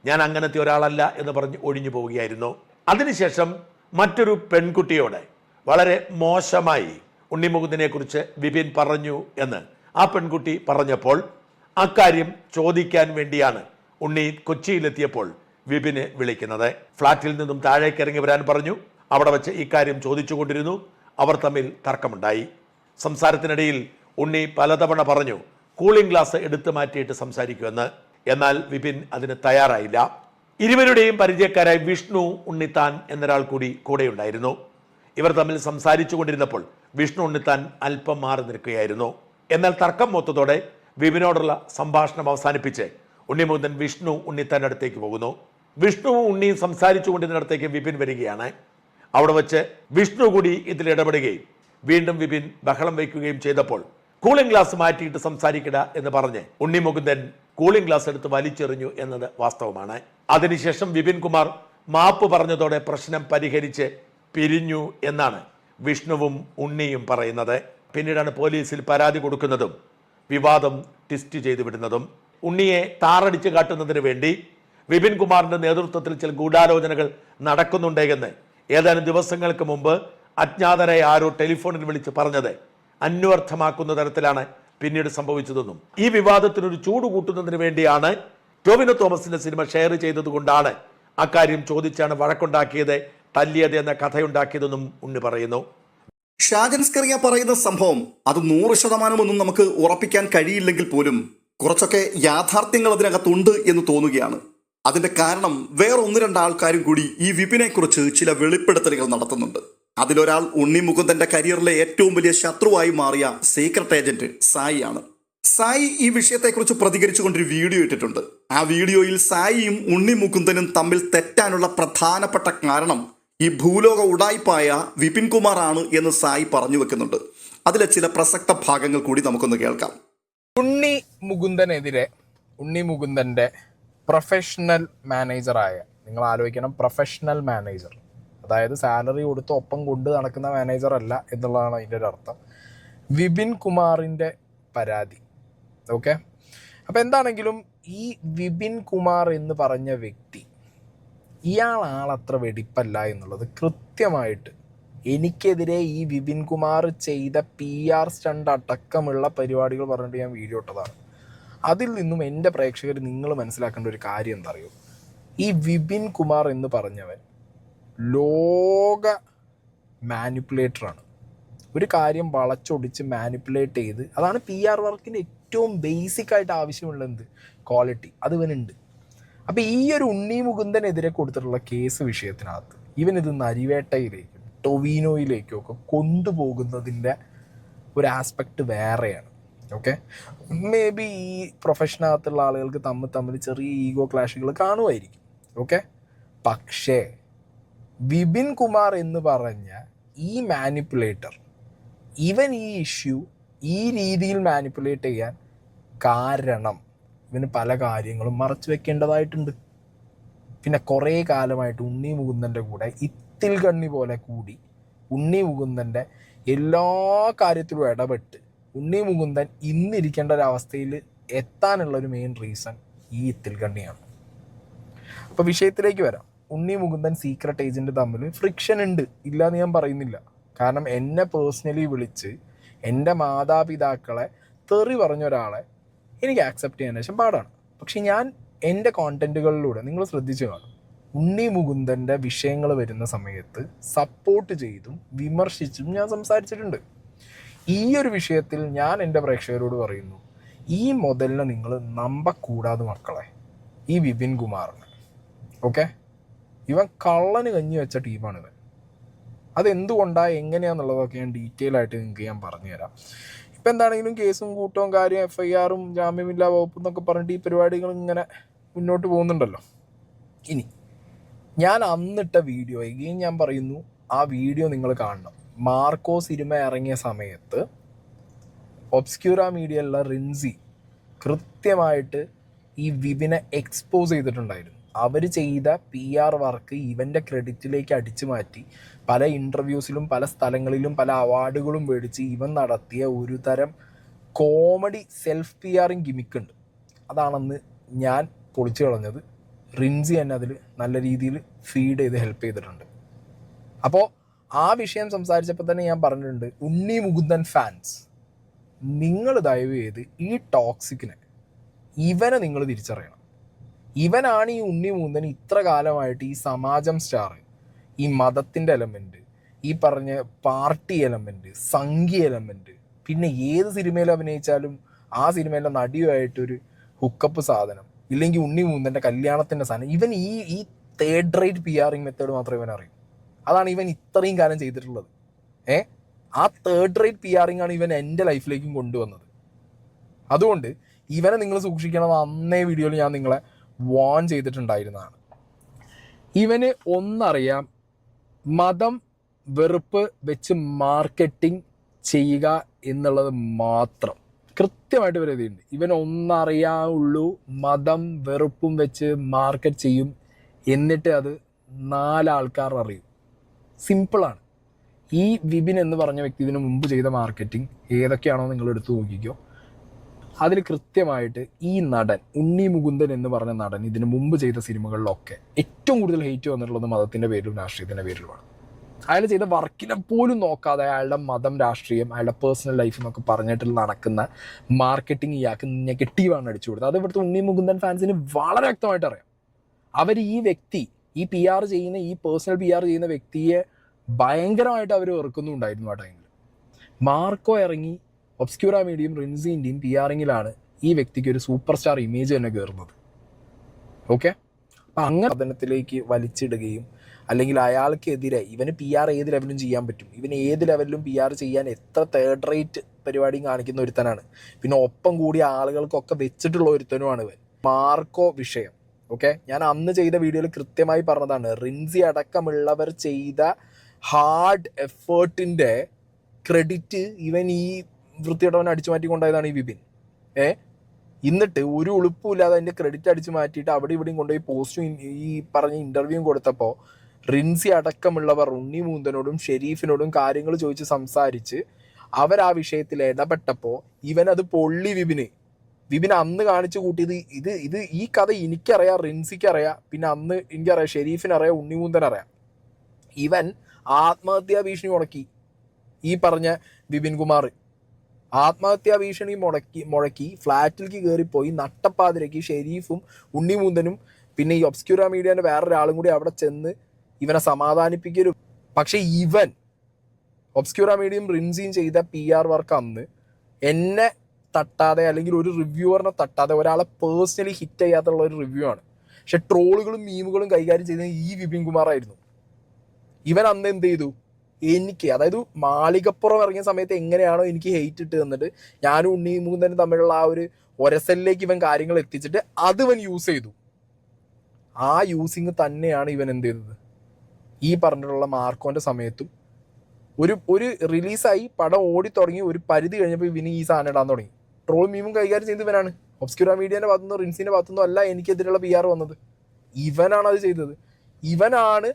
ഞാൻ അങ്ങനത്തെ ഒരാളല്ല എന്ന് പറഞ്ഞ് ഒഴിഞ്ഞു പോവുകയായിരുന്നു. അതിനുശേഷം മറ്റൊരു പെൺകുട്ടിയോട് വളരെ മോശമായി ഉണ്ണിമുകുന്ദനെ കുറിച്ച് വിപിൻ പറഞ്ഞു എന്ന് ആ പെൺകുട്ടി പറഞ്ഞപ്പോൾ അക്കാര്യം ചോദിക്കാൻ വേണ്ടിയാണ് ഉണ്ണി കൊച്ചിയിലെത്തിയപ്പോൾ വിപിനെ വിളിക്കുന്നത്. ഫ്ളാറ്റിൽ നിന്നും താഴേക്ക് ഇറങ്ങി വരാൻ പറഞ്ഞു. അവിടെ വെച്ച് ഇക്കാര്യം ചോദിച്ചുകൊണ്ടിരുന്നു. അവർ തമ്മിൽ തർക്കമുണ്ടായി. സംസാരത്തിനിടയിൽ ഉണ്ണി പലതവണ പറഞ്ഞു കൂളിംഗ് ഗ്ലാസ് എടുത്തു മാറ്റിയിട്ട് സംസാരിക്കുമെന്ന്. എന്നാൽ വിപിൻ അതിന് തയ്യാറായില്ല. ഇരുവരുടെയും പരിചയക്കാരായി വിഷ്ണു ഉണ്ണിത്താൻ എന്നൊരാൾ കൂടി കൂടെയുണ്ടായിരുന്നു. ഇവർ തമ്മിൽ സംസാരിച്ചു കൊണ്ടിരുന്നപ്പോൾ വിഷ്ണു ഉണ്ണിത്താൻ അല്പം മാറി നിൽക്കുകയായിരുന്നു. എന്നാൽ തർക്കം മൊത്തത്തോടെ വിപിനോടുള്ള സംഭാഷണം അവസാനിപ്പിച്ച് ഉണ്ണിമുകുന്ദൻ വിഷ്ണു ഉണ്ണിത്താന്റെ അടുത്തേക്ക് പോകുന്നു. വിഷ്ണുവും ഉണ്ണിയും സംസാരിച്ചു കൊണ്ടിരുന്നിടത്തേക്ക് വിപിൻ വരികയാണ്. അവിടെ വെച്ച് വിഷ്ണു കൂടി ഇതിൽ ഇടപെടുകയും വീണ്ടും വിപിൻ ബഹളം വയ്ക്കുകയും ചെയ്തപ്പോൾ കൂളിംഗ് ഗ്ലാസ് മാറ്റിയിട്ട് സംസാരിക്കട എന്ന് പറഞ്ഞ് ഉണ്ണിമുകുന്ദൻ കൂളിംഗ് ഗ്ലാസ് എടുത്ത് വലിച്ചെറിഞ്ഞു എന്നത് വാസ്തവമാണ്. അതിനുശേഷം വിപിൻ കുമാർ മാപ്പ് പറഞ്ഞതോടെ പ്രശ്നം പരിഹരിച്ച് പിരിഞ്ഞു എന്നാണ് വിഷ്ണുവും ഉണ്ണിയും പറയുന്നത്. പിന്നീടാണ് പോലീസിൽ പരാതി കൊടുക്കുന്നതും വിവാദം ട്വിസ്റ്റ് ചെയ്തു വിടുന്നതും. ഉണ്ണിയെ താറടിച്ച് കാട്ടുന്നതിന് വേണ്ടി വിപിൻ കുമാറിന്റെ നേതൃത്വത്തിൽ ചില ഗൂഢാലോചനകൾ നടക്കുന്നുണ്ടെന്ന് ഏതാനും ദിവസങ്ങൾക്ക് മുമ്പ് അജ്ഞാതരെ ആരോ ടെലിഫോണിൽ വിളിച്ച് പറഞ്ഞത് അന്വർത്ഥമാക്കുന്ന തരത്തിലാണ് പിന്നീട് സംഭവിച്ചതെന്നും. ഈ വിവാദത്തിനൊരു ചൂട് കൂട്ടുന്നതിന് വേണ്ടിയാണ് ടോവിനോ തോമസിന്റെ സിനിമ ഷെയർ ചെയ്തതുകൊണ്ടാണ് അക്കാര്യം ചോദിച്ചാണ് വഴക്കുണ്ടാക്കിയത് തല്ലിയത് എന്ന കഥയുണ്ടാക്കിയതെന്നും ഉണ്ണി പറയുന്നു. ഷാജൻസ്കറിയ പറയുന്ന സംഭവം അത് നൂറ് ശതമാനമൊന്നും നമുക്ക് ഉറപ്പിക്കാൻ കഴിയില്ലെങ്കിൽ പോലും കുറച്ചൊക്കെ യാഥാർത്ഥ്യങ്ങൾ അതിനകത്തുണ്ട് എന്ന് തോന്നുകയാണ്. അതിന്റെ കാരണം വേറെ ഒന്ന് രണ്ട് ആൾക്കാരും കൂടി ഈ വിപിനെ കുറിച്ച് ചില വെളിപ്പെടുത്തലുകൾ നടത്തുന്നുണ്ട്. അതിലൊരാൾ ഉണ്ണി മുകുന്ദന്റെ കരിയറിലെ ഏറ്റവും വലിയ ശത്രുവായി മാറിയ സീക്രട്ട് ഏജന്റ് സായി ആണ്. സായി ഈ വിഷയത്തെക്കുറിച്ച് പ്രതികരിച്ചുകൊണ്ടൊരു വീഡിയോ ഇട്ടിട്ടുണ്ട്. ആ വീഡിയോയിൽ സായിയും ഉണ്ണി മുകുന്ദനും തമ്മിൽ തെറ്റാനുള്ള പ്രധാനപ്പെട്ട കാരണം ഈ ഭൂലോക ഉടായ്പായ വിപിൻ ആണ് എന്ന് സായി പറഞ്ഞു വെക്കുന്നുണ്ട്. അതിലെ ചില പ്രസക്ത ഭാഗങ്ങൾ കൂടി നമുക്കൊന്ന് കേൾക്കാം. ഉണ്ണി മുകുന്ദനെതിരെ ഉണ്ണി മുകുന്ദന്റെ പ്രൊഫഷണൽ മാനേജറായ നിങ്ങൾ ആലോചിക്കണം പ്രൊഫഷണൽ മാനേജർ അതായത് സാലറി കൊടുത്ത് ഒപ്പം കൊണ്ട് നടക്കുന്ന മാനേജർ അല്ല എന്നുള്ളതാണ് അതിന്റെ ഒരു അർത്ഥം. വിപിൻ കുമാറിന്റെ പരാതി. ഓക്കെ അപ്പം എന്താണെങ്കിലും ഈ വിപിൻ കുമാർ എന്ന് പറഞ്ഞ വ്യക്തി ഇയാൾ ആളത്ര വെടിപ്പല്ല എന്നുള്ളത് കൃത്യമായിട്ട് എനിക്കെതിരെ ഈ വിപിൻ കുമാർ ചെയ്ത പി ആർ സ്റ്റണ്ട് അടക്കമുള്ള പരിപാടികൾ പറഞ്ഞിട്ട് ഞാൻ വീഡിയോ ഇട്ടതാണ്. അതിൽ നിന്നും എന്റെ പ്രേക്ഷകർ നിങ്ങൾ മനസ്സിലാക്കേണ്ട ഒരു കാര്യം എന്താ അറിയോ ഈ വിപിൻ കുമാർ എന്ന് പറഞ്ഞവൻ ലോക മാനിപ്പുലേറ്ററാണ് ഒരു കാര്യം വളച്ചൊടിച്ച് മാനിപ്പുലേറ്റ് ചെയ്ത് അതാണ് പി ആർ വർക്കിന്റെ ഏറ്റവും ബേസിക് ആയിട്ട് ആവശ്യമുള്ള എന്ത് ക്വാളിറ്റി അത് ഇവനുണ്ട്. അപ്പോൾ ഈ ഒരു ഉണ്ണി മുകുന്ദനെതിരെ കൊടുത്തിട്ടുള്ള കേസ് വിഷയത്തിനകത്ത് ഇവൻ ഇത് നരിവേട്ടയിലേക്കും ടൊവീനോയിലേക്കും ഒക്കെ കൊണ്ടുപോകുന്നതിന്റെ ഒരു ആസ്പെക്റ്റ് വേറെയാണ്. ഓക്കെ മേ ബി ഈ പ്രൊഫഷനകത്തുള്ള ആളുകൾക്ക് തമ്മിൽ തമ്മിൽ ചെറിയ ഈഗോ ക്ലാഷുകൾ കാണുമായിരിക്കും. ഓക്കെ പക്ഷേ വിപിൻ കുമാർ എന്ന് പറഞ്ഞ ഈ മാനിപ്പുലേറ്റർ ഇവൻ ഈ ഇഷ്യൂ ഈ രീതിയിൽ മാനിപ്പുലേറ്റ് ചെയ്യാൻ കാരണം ഇവന് പല കാര്യങ്ങളും മറച്ചു വെക്കേണ്ടതായിട്ടുണ്ട്. പിന്നെ കുറേ കാലമായിട്ട് ഉണ്ണി മുകുന്ദന്റെ കൂടെ ഇത്തിൽ കണ്ണി പോലെ കൂടി ഉണ്ണി മുകുന്ദന്റെ എല്ലാ കാര്യത്തിലും ഇടപെട്ട് ഉണ്ണി മുകുന്ദൻ ഇന്നിരിക്കേണ്ട ഒരു അവസ്ഥയിൽ എത്താനുള്ള ഒരു മെയിൻ റീസൺ ഈ ഇത്തിൽ കണ്ണിയാണ്. അപ്പോൾ വിഷയത്തിലേക്ക് വരാം. ഉണ്ണി മുകുന്ദൻ സീക്രട്ട് ഏജന്റ് തമ്മിൽ ഫ്രിക്ഷൻ ഉണ്ട്. ഇല്ല ഞാൻ പറയുന്നില്ല. കാരണം എന്നെ പേഴ്സണലി വിളിച്ച് എന്റെ മാതാപിതാക്കളെ തെറി പറഞ്ഞ ഒരാളെ എനിക്ക് ആക്സെപ്റ്റ് ചെയ്യാൻ ശേഷം പാടാണ്. പക്ഷെ ഞാൻ എന്റെ കോണ്ടന്റുകളിലൂടെ നിങ്ങൾ ശ്രദ്ധിച്ചു കാണും. ഉണ്ണി മുകുന്ദന്റെ വിഷയങ്ങൾ വരുന്ന സമയത്ത് സപ്പോർട്ട് ചെയ്തും വിമർശിച്ചും ഞാൻ സംസാരിച്ചിട്ടുണ്ട്. ഈ ഒരു വിഷയത്തിൽ ഞാൻ എന്റെ പ്രേക്ഷകരോട് പറയുന്നു ഈ മുതലിനെ നിങ്ങൾ നമ്പക്കൂടാതെ മക്കളെ ഈ വിപിൻ കുമാറിനെ. ഓക്കെ ഇവൻ കള്ളന് കഞ്ഞി വെച്ച ടീമാണ് ഇവൻ. അതെന്തുകൊണ്ടാ എങ്ങനെയാണെന്നുള്ളതൊക്കെ ഞാൻ ഡീറ്റെയിൽ ആയിട്ട് നിങ്ങൾക്ക് ഞാൻ പറഞ്ഞുതരാം. ഇപ്പം എന്താണെങ്കിലും കേസും കൂട്ടവും കാര്യം എഫ് ഐ ആറും ജാമ്യമില്ലാ വകുപ്പ് എന്നൊക്കെ പറഞ്ഞിട്ട് ഈ പരിപാടികൾ ഇങ്ങനെ മുന്നോട്ട് പോകുന്നുണ്ടല്ലോ. ഇനി ഞാൻ അന്നിട്ട വീഡിയോ എഗെയിൻ ഞാൻ പറയുന്നു ആ വീഡിയോ നിങ്ങൾ കാണണം. മാർക്കോ സിനിമ ഇറങ്ങിയ സമയത്ത് ഒബ്സ്ക്യൂറ മീഡിയയിലുള്ള റിൻസി കൃത്യമായിട്ട് ഈ വിബിനെ എക്സ്പോസ് ചെയ്തിട്ടുണ്ടായിരുന്നു. അവർ ചെയ്ത പി ആർ വർക്ക് ഇവന്റെ ക്രെഡിറ്റിലേക്ക് അടിച്ചു മാറ്റി. പല ഇന്റർവ്യൂസിലും പല സ്ഥലങ്ങളിലും പല അവാർഡുകളും മേടിച്ച് ഇവൻ നടത്തിയ ഒരു തരം കോമഡി സെൽഫ് പി ആറിങ് ഗിമിക്കുണ്ട് അതാണെന്ന് ഞാൻ പൊളിച്ചു കളഞ്ഞത്. റിൻസി എന്നെ അതിൽ നല്ല രീതിയിൽ ഫീഡ് ചെയ്ത് ഹെൽപ്പ് ചെയ്തിട്ടുണ്ട്. അപ്പോൾ ആ വിഷയം സംസാരിച്ചപ്പോൾ തന്നെ ഞാൻ പറഞ്ഞിട്ടുണ്ട് ഉണ്ണി മുകുന്ദൻ ഫാൻസ് നിങ്ങൾ ദയവ് ചെയ്ത് ഈ ടോക്സിക്കിനെ ഇവനെ നിങ്ങൾ തിരിച്ചറിയണം. ഇവനാണ് ഈ ഉണ്ണി മൂന്നൻ ഇത്ര കാലമായിട്ട് ഈ സമാജം സ്റ്റാർ ഈ മതത്തിന്റെ എലമെന്റ് ഈ പറഞ്ഞ പാർട്ടി എലമെന്റ് സംഘി എലമെന്റ് പിന്നെ ഏത് സിനിമയിൽ അഭിനയിച്ചാലും ആ സിനിമയിലെ നടിയുമായിട്ടൊരു ഹുക്കപ്പ് സാധനം. ഇല്ലെങ്കിൽ ഉണ്ണി മൂന്നന്റെ കല്യാണത്തിന്റെ സാധനം. ഇവൻ ഈ ഈ third rate PRing method മാത്രമേ ഇവൻ അറിയൂ. അതാണ് ഇവൻ ഇത്രയും കാലം ചെയ്തിട്ടുള്ളത്. ഏ? ആ തേർഡ് റേറ്റ് പി ആറിങ് ആണ് ഇവൻ എന്റെ ലൈഫിലേക്കും കൊണ്ടുവന്നത്. അതുകൊണ്ട് ഇവനെ നിങ്ങൾ സൂക്ഷിക്കണം. അന്നേ വീഡിയോയിൽ ഞാൻ നിങ്ങളെ വാൺ ചെയ്തിട്ടുണ്ടായിരുന്നതാണ്. ഇവന് ഒന്നറിയാം മതം വെറുപ്പ് വെച്ച് മാർക്കറ്റിംഗ് ചെയ്യുക എന്നുള്ളത് മാത്രം. കൃത്യമായിട്ട് ഇവർ എഴുതിയിട്ടുണ്ട്. ഇവൻ ഒന്നറിയാവുള്ളൂ മതം വെറുപ്പും വെച്ച് മാർക്കറ്റ് ചെയ്യും എന്നിട്ട് അത് നാലാൾക്കാർ അറിയും. സിമ്പിളാണ്. ഈ വിപിൻ എന്ന് പറഞ്ഞ വ്യക്തി ഇതിനു മുമ്പ് ചെയ്ത മാർക്കറ്റിംഗ് ഏതൊക്കെയാണോ നിങ്ങൾ എടുത്തു നോക്കിക്കോ. അതിൽ കൃത്യമായിട്ട് ഈ നടൻ ഉണ്ണി മുകുന്ദൻ എന്ന് പറഞ്ഞ നടൻ ഇതിനു മുമ്പ് ചെയ്ത സിനിമകളിലൊക്കെ ഏറ്റവും കൂടുതൽ ഹെയ്റ്റ് വന്നിട്ടുള്ളത് മതത്തിന്റെ പേരിലും രാഷ്ട്രീയത്തിന്റെ പേരിലുമാണ്. അയാൾ ചെയ്ത വർക്കിനെ പോലും നോക്കാതെ അയാളുടെ മതം രാഷ്ട്രീയം അയാളുടെ പേഴ്സണൽ ലൈഫ് എന്നൊക്കെ പറഞ്ഞിട്ട് നടക്കുന്ന മാർക്കറ്റിംഗ് ഇയാൾക്ക് നെഗറ്റീവാണ് അടിച്ചു കൊടുത്തത്. അത് ഇവിടുത്തെ ഉണ്ണി മുകുന്ദൻ ഫാൻസിന് വളരെ വ്യക്തമായിട്ട് അറിയാം. അവർ ഈ വ്യക്തി ഈ പി ആർ ചെയ്യുന്ന ഈ പേഴ്സണൽ പി ആർ ചെയ്യുന്ന വ്യക്തിയെ ഭയങ്കരമായിട്ട് അവർ വെറുക്കുന്നുണ്ടായിരുന്നു ആ ടൈമിൽ മാർക്കോ ഇറങ്ങി ഒബ്സ്ക്യൂറ മീഡിയയും റിൻസിന്റെയും പി ആറിങ്ങിലാണ് ഈ വ്യക്തിക്ക് ഒരു സൂപ്പർ സ്റ്റാർ ഇമേജ് തന്നെ കയറുന്നത് ഓക്കെ അപ്പം അങ്ങനെ പഠനത്തിലേക്ക് വലിച്ചിടുകയും അല്ലെങ്കിൽ അയാൾക്കെതിരെ ഇവന് പി ആർ ഏത് ലെവലും ചെയ്യാൻ പറ്റും. ഇവന് ഏത് ലെവലിലും പി ആർ ചെയ്യാൻ എത്ര തേർഡ് റേറ്റ് പരിപാടിയും കാണിക്കുന്ന ഒരുത്തനാണ്. പിന്നെ ഒപ്പം കൂടിയ ആളുകൾക്കൊക്കെ വെച്ചിട്ടുള്ള ഒരുത്തനുമാണ് ഇവൻ. മാർക്കോ വിഷയം. ഓക്കെ ഞാൻ അന്ന് ചെയ്ത വീഡിയോയിൽ കൃത്യമായി പറഞ്ഞതാണ് റിൻസി അടക്കമുള്ളവർ ചെയ്ത ഹാർഡ് എഫേർട്ടിന്റെ ക്രെഡിറ്റ് ഇവൻ ഈ വൃത്തിയിടവൻ അടിച്ചു മാറ്റിക്കൊണ്ടായതാണ് ഈ വിപിൻ. ഏ? എന്നിട്ട് ഒരു ഉളുപ്പുമില്ലാതെ അതിന്റെ ക്രെഡിറ്റ് അടിച്ചു മാറ്റിയിട്ട് അവിടെ ഇവിടെയും കൊണ്ടുപോയി പോസ്റ്റും ഈ പറഞ്ഞ ഇന്റർവ്യൂവും കൊടുത്തപ്പോൾ റിൻസി അടക്കമുള്ളവർ ഉണ്ണി മൂന്തനോടും ഷെരീഫിനോടും കാര്യങ്ങൾ ചോദിച്ച് സംസാരിച്ച് അവർ ആ വിഷയത്തിൽ ഇടപെട്ടപ്പോൾ ഇവൻ അത് പൊള്ളി വിപിന്. വിപിൻ അന്ന് കാണിച്ചു കൂട്ടിയത് ഇത് ഇത് ഈ കഥ എനിക്കറിയാം റിൻസിക്ക് അറിയാം പിന്നെ അന്ന് എനിക്കറിയാം ഷെരീഫിനറിയാം ഉണ്ണിമൂന്തൻ അറിയാം ഇവൻ ആത്മഹത്യാ ഭീഷണി മുടക്കി ഈ പറഞ്ഞ വിപിൻ കുമാർ ആത്മഹത്യാ ഭീഷണി മുടക്കി മുഴക്കി ഫ്ലാറ്റിലേക്ക് കയറിപ്പോയി നട്ടപ്പാതിരക്ക് ഷെരീഫും ഉണ്ണിമൂന്തനും പിന്നെ ഈ ഒബ്സ്ക്യൂറ മീഡിയന്റെ വേറൊരാളും കൂടി അവിടെ ചെന്ന് ഇവനെ സമാധാനിപ്പിക്കലും. പക്ഷെ ഇവൻ ഒബ്സ്ക്യൂറ മീഡിയയും റിൻസിയും ചെയ്ത പി ആർ വർക്ക് അന്ന് എന്നെ തട്ടാതെ അല്ലെങ്കിൽ ഒരു റിവ്യൂവറിനെ തട്ടാതെ ഒരാളെ പേഴ്സണലി ഹിറ്റ് ചെയ്യാത്തുള്ള ഒരു റിവ്യൂ ആണ്. പക്ഷെ ട്രോളുകളും മീമുകളും കൈകാര്യം ചെയ്തത് ഈ വിപിൻ കുമാർ ആയിരുന്നു ഇവൻ അന്ന് എന്ത് ചെയ്തു? എനിക്ക് അതായത് മാളികപ്പുറം ഇറങ്ങിയ സമയത്ത് എങ്ങനെയാണോ എനിക്ക് ഹെയ്റ്റ് ഇട്ട് തന്നിട്ട് ഞാനും ഉണ്ണി മൂന്നനും തമ്മിലുള്ള ആ ഒരു ഒരസലിലേക്ക് ഇവൻ കാര്യങ്ങൾ എത്തിച്ചിട്ട് അത് ഇവൻ യൂസ് ചെയ്തു. ആ യൂസിങ് തന്നെയാണ് ഇവൻ എന്ത് ചെയ്തത്? ഈ പറഞ്ഞിട്ടുള്ള മാർക്കോന്റെ സമയത്തും ഒരു ഒരു റിലീസായി പടം ഓടി തുടങ്ങി ഒരു പരിധി കഴിഞ്ഞപ്പോൾ ഇവന് ഈ സാധനം ഇടാൻ തുടങ്ങി. ട്രോൾ മീമും കൈകാര്യം ചെയ്ത് ഇവനാണ്. ഒബ്സ്ക്യൂറ മീഡിയന്റെ ഭാഗത്തുനിന്നോ റിൻസിന്റെ ഭാഗത്തുനിന്നോ അല്ല എനിക്കെതിരെയുള്ള പി ആർ വന്നത്. ഇവനാണ് അത് ചെയ്തത്. ഇവനാണ്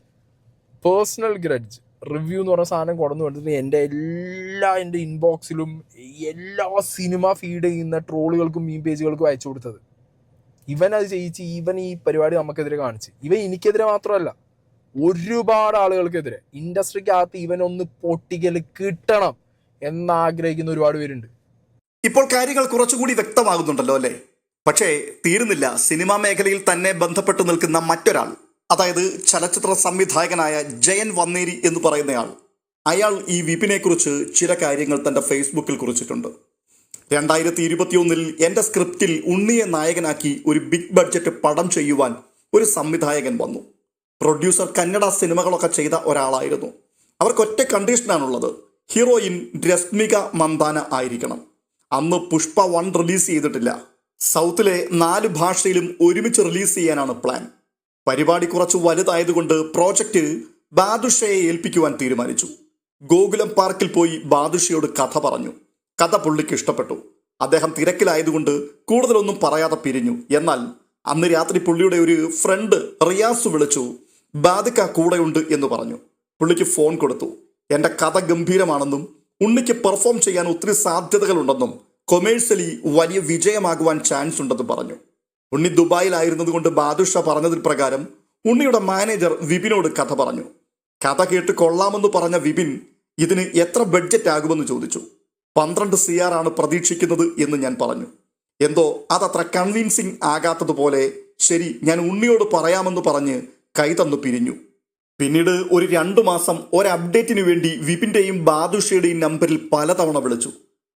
പേഴ്സണൽ ഗ്രഡ്ജ് റിവ്യൂ എന്ന് പറഞ്ഞ സാധനം കൊണ്ടു കൊടുത്തിട്ട് എന്റെ എല്ലാ എന്റെ ഇൻബോക്സിലും എല്ലാ സിനിമ ഫീഡ് ചെയ്യുന്ന ട്രോളുകൾക്കും മീൻ പേജുകൾക്കും അയച്ചു കൊടുത്തത്. ഇവൻ അത് ചെയ്യിച്ച് ഇവൻ ഈ പരിപാടി നമുക്കെതിരെ കാണിച്ച്. ഇവൻ എനിക്കെതിരെ മാത്രമല്ല ഒരുപാട് ആളുകൾക്കെതിരെ. ഇൻഡസ്ട്രിക്കകത്ത് ഇവൻ ഒന്ന് പൊട്ടിക്കൽ കിട്ടണം എന്നാഗ്രഹിക്കുന്ന ഒരുപാട് പേരുണ്ട്. ഇപ്പോൾ കാര്യങ്ങൾ കുറച്ചുകൂടി വ്യക്തമാകുന്നുണ്ടല്ലോ അല്ലേ? പക്ഷേ തീരുന്നില്ല. സിനിമാ മേഖലയിൽ തന്നെ ബന്ധപ്പെട്ടു നിൽക്കുന്ന മറ്റൊരാൾ. അതായത് ചലച്ചിത്ര സംവിധായകനായ ജയൻ വന്നേരി എന്ന് പറയുന്നയാൾ. അയാൾ ഈ വിപിനെക്കുറിച്ച് ചില കാര്യങ്ങൾ തന്റെ ഫേസ്ബുക്കിൽ കുറിച്ചിട്ടുണ്ട്. രണ്ടായിരത്തി ഇരുപത്തിയൊന്നിൽ എന്റെ സ്ക്രിപ്റ്റിൽ ഉണ്ണിയെ നായകനാക്കി ഒരു ബിഗ് ബഡ്ജറ്റ് പടം ചെയ്യുവാൻ ഒരു സംവിധായകൻ വന്നു. പ്രൊഡ്യൂസർ കന്നഡ സിനിമകളൊക്കെ ചെയ്ത ഒരാളായിരുന്നു. അവർക്ക് ഒറ്റ കണ്ടീഷനാണുള്ളത്. ഹീറോയിൻ രശ്മിക മന്ദാന ആയിരിക്കണം. അന്ന് പുഷ്പ വൺ റിലീസ് ചെയ്തിട്ടില്ല. സൗത്തിലെ നാല് ഭാഷയിലും ഒരുമിച്ച് റിലീസ് ചെയ്യാനാണ് പ്ലാൻ. പരിപാടി കുറച്ച് വലുതായതുകൊണ്ട് പ്രോജക്റ്റ് ബാദുഷയെ ഏൽപ്പിക്കുവാൻ തീരുമാനിച്ചു. ഗോകുലം പാർക്കിൽ പോയി ബാദുഷയോട് കഥ പറഞ്ഞു. കഥ പുള്ളിക്ക് ഇഷ്ടപ്പെട്ടു. അദ്ദേഹം തിരക്കിലായതുകൊണ്ട് കൂടുതലൊന്നും പറയാതെ പിരിഞ്ഞു. എന്നാൽ അന്ന് രാത്രി പുള്ളിയുടെ ഒരു ഫ്രണ്ട് റിയാസ് വിളിച്ചു ബാദിക്ക കൂടെയുണ്ട് എന്ന് പറഞ്ഞു. പുള്ളിക്ക് ഫോൺ കൊടുത്തു. എന്റെ കഥ ഗംഭീരമാണെന്നും ഉണ്ണിക്ക് പെർഫോം ചെയ്യാൻ ഒത്തിരി സാധ്യതകളുണ്ടെന്നും കൊമേഴ്സ്യലി വലിയ വിജയമാകുവാൻ ചാൻസ് ഉണ്ടെന്ന് പറഞ്ഞു. ഉണ്ണി ദുബായിലായിരുന്നത് കൊണ്ട് ബാദുഷ പറഞ്ഞതിൽ പ്രകാരം ഉണ്ണിയുടെ മാനേജർ വിപിനോട് കഥ പറഞ്ഞു. കഥ കേട്ട് കൊള്ളാമെന്ന് പറഞ്ഞ വിപിൻ ഇതിന് എത്ര ബഡ്ജറ്റ് ആകുമെന്ന് ചോദിച്ചു. പന്ത്രണ്ട് സി ആണ് പ്രതീക്ഷിക്കുന്നത് എന്ന് ഞാൻ പറഞ്ഞു. എന്തോ അതത്ര കൺവിൻസിങ് ആകാത്തതുപോലെ ശരി ഞാൻ ഉണ്ണിയോട് പറയാമെന്ന് പറഞ്ഞ് കൈ തന്നു പിരിഞ്ഞു. പിന്നീട് ഒരു രണ്ടു മാസം ഒരു അപ്ഡേറ്റിനു വേണ്ടി വിപിന്റെയും ബാദുഷയുടെയും നമ്പറിൽ പലതവണ വിളിച്ചു.